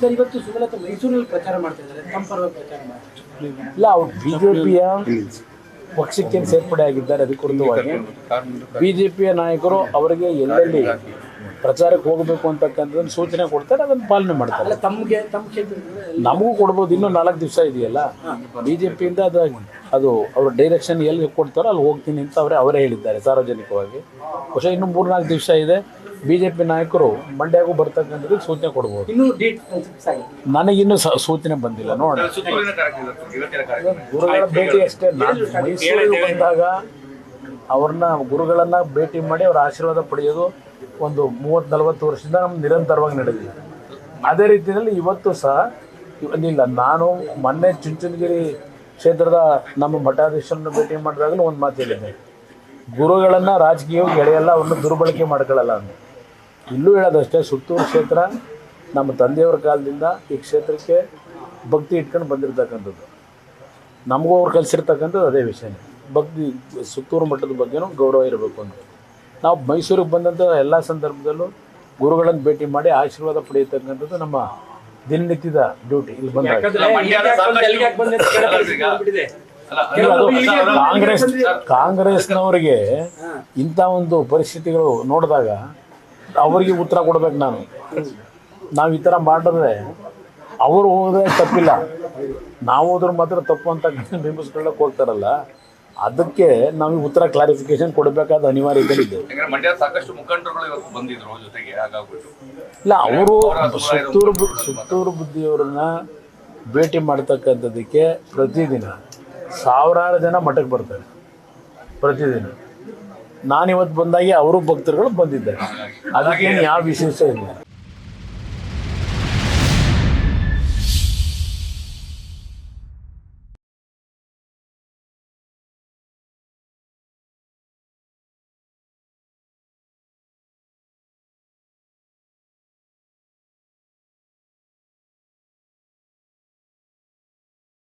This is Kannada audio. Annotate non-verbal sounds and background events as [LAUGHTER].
ಸರ್ ಇವತ್ತು ಸುಮಲತಾ ಮೈಸೂರಿನಲ್ಲಿ ಪ್ರಚಾರ ಮಾಡ್ತಾ ಇದ್ದಾರೆ. ತಮ್ಮ ಪರವಾಗಿ ಪ್ರಚಾರ ಮಾಡ್ತಾರೆ ಇಲ್ಲ ಅವ್ರು ಬಿಜೆಪಿಯ ಪಕ್ಷಕ್ಕೆ ಸೇರ್ಪಡೆ ಆಗಿದ್ದಾರೆ ಅದಕ್ಕೆ ಕುರಿತವಾಗಿ ಬಿಜೆಪಿಯ ನಾಯಕರು ಅವರಿಗೆ ಎಲ್ಲೆಲ್ಲಿ ಪ್ರಚಾರಕ್ಕೆ ಹೋಗಬೇಕು ಅಂತಕ್ಕಂಥದ್ದನ್ನು ಸೂಚನೆ ಕೊಡ್ತಾರೆ ಅದನ್ನು ಪಾಲನೆ ಮಾಡ್ತಾರೆ. ತಮಗೆ ತಮ್ಗೆ ತಮ್ಮ ಕ್ಷೇತ್ರದಲ್ಲಿ ನಮಗೂ ಕೊಡ್ಬೋದು ಇನ್ನೂ ನಾಲ್ಕು ದಿವಸ ಇದೆಯಲ್ಲ? ಬಿ ಜೆ ಪಿಯಿಂದ ಅದು ಅದು ಅವ್ರ ಡೈರೆಕ್ಷನ್ ಎಲ್ಲಿ ಕೊಡ್ತಾರೋ ಅಲ್ಲಿ ಹೋಗ್ತೀನಿ ಅಂತ ಅವರೇ ಅವರೇ ಹೇಳಿದ್ದಾರೆ ಸಾರ್ವಜನಿಕವಾಗಿ. ಬಹುಶಃ ಇನ್ನೂ ಮೂರ್ನಾಲ್ಕು ದಿವಸ ಇದೆ. ಬಿ ಜೆ ಪಿ ನಾಯಕರು ಮಂಡ್ಯಗೂ ಬರ್ತಕ್ಕಂಥದ್ದು ಸೂಚನೆ ಕೊಡ್ಬೋದು. ಇನ್ನೂ ಡೇಟ್ ಫಿಕ್ಸ್ ಆಗಿದೆ ನನಗಿನ್ನೂ ಸ ಸೂಚನೆ ಬಂದಿಲ್ಲ ನೋಡೋಣ ಗುರುಗಳ ಭೇಟಿ ಅಷ್ಟೇ. ನಾನು ಮೈಸೂರಿಗೆ ಬಂದಾಗ ಅವ್ರನ್ನ ಗುರುಗಳನ್ನ ಭೇಟಿ ಮಾಡಿ ಅವ್ರ ಆಶೀರ್ವಾದ ಪಡೆಯೋದು ಒಂದು ಮೂವತ್ತು ನಲವತ್ತು ವರ್ಷದಿಂದ ನಮ್ಗೆ ನಿರಂತರವಾಗಿ ನಡೆದಿದೆ. ಅದೇ ರೀತಿಯಲ್ಲಿ ಇವತ್ತು ಸಹ ಇಲ್ಲ ನಾನು ಮೊನ್ನೆ ಚುಂಚನಗಿರಿ ಕ್ಷೇತ್ರದ ನಮ್ಮ ಮಠಾಧೀಶರನ್ನು ಭೇಟಿ ಮಾಡಿದಾಗಲೂ ಒಂದು ಮಾತು ಹೇಳಿದ್ದೆ ಗುರುಗಳನ್ನು ರಾಜಕೀಯವಾಗಿ ಎಳೆಯಲ್ಲ ಅವ್ರನ್ನ ದುರ್ಬಳಕೆ ಮಾಡ್ಕೊಳ್ಳಲ್ಲ ಅಂತ. ಇಲ್ಲೂ ಹೇಳೋದಷ್ಟೇ ಸುತ್ತೂರು ಕ್ಷೇತ್ರ ನಮ್ಮ ತಂದೆಯವ್ರ ಕಾಲದಿಂದ ಈ ಕ್ಷೇತ್ರಕ್ಕೆ ಭಕ್ತಿ ಇಟ್ಕೊಂಡು ಬಂದಿರತಕ್ಕಂಥದ್ದು. ನಮಗೂ ಅವ್ರು ಕಲಿಸಿರ್ತಕ್ಕಂಥದ್ದು ಅದೇ ವಿಷಯ. ಭಕ್ತಿ ಸುತ್ತೂರು ಮಟ್ಟದ ಬಗ್ಗೆನೂ ಗೌರವ ಇರಬೇಕು ಅಂತ. ನಾವು ಮೈಸೂರಿಗೆ ಬಂದಂಥ ಎಲ್ಲ ಸಂದರ್ಭದಲ್ಲೂ ಗುರುಗಳನ್ನು ಭೇಟಿ ಮಾಡಿ ಆಶೀರ್ವಾದ ಪಡೆಯತಕ್ಕಂಥದ್ದು ನಮ್ಮ ದಿನನಿತ್ಯದ ಡ್ಯೂಟಿ. ಇಲ್ಲಿ ಬಂದ ಕಾಂಗ್ರೆಸ್ ಕಾಂಗ್ರೆಸ್ನವರಿಗೆ ಇಂಥ ಒಂದು ಪರಿಸ್ಥಿತಿಗಳು ನೋಡಿದಾಗ ಅವರಿಗೆ ಉತ್ತರ ಕೊಡ್ಬೇಕು ನಾನು. ನಾವು ಈ ಥರ ಮಾಡಿದ್ರೆ ಅವರು ಹೋದ್ರೆ ತಪ್ಪಿಲ್ಲ. ನಾವು ಹೋದ್ರೆ ಮಾತ್ರ ತಪ್ಪು ಅಂತ [LAUGHS] ಬಿಂಬಿಸ್ಕೊಳ್ಳೋಕೆ ಹೋಗ್ತಾರಲ್ಲ ಅದಕ್ಕೆ ನಾವು ಉತ್ತರ ಕ್ಲಾರಿಫಿಕೇಶನ್ ಕೊಡಬೇಕಾದ ಅನಿವಾರ್ಯ ಇದೆ. ಸಾಕಷ್ಟು ಮುಖಂಡರುಗಳು ಬಂದಿದ್ರು ಜೊತೆಗೆ ಇಲ್ಲ ಅವರು ಸುತ್ತೂರು ಸುತ್ತೂರು ಬುದ್ಧಿಯವರನ್ನ ಭೇಟಿ ಮಾಡ್ತಕ್ಕಂಥದ್ದಕ್ಕೆ ಪ್ರತಿದಿನ ಸಾವಿರಾರು ಜನ ಮಠಕ್ಕೆ ಬರ್ತಾರೆ. ಪ್ರತಿದಿನ. ನಾನಿವತ್ತು ಬಂದಾಗೆ ಅವರು ಭಕ್ತರುಗಳು ಬಂದಿದ್ದಾರೆ. ಅದಕ್ಕೇನು ಯಾವ ವಿಶೇಷ ಇಲ್ಲ.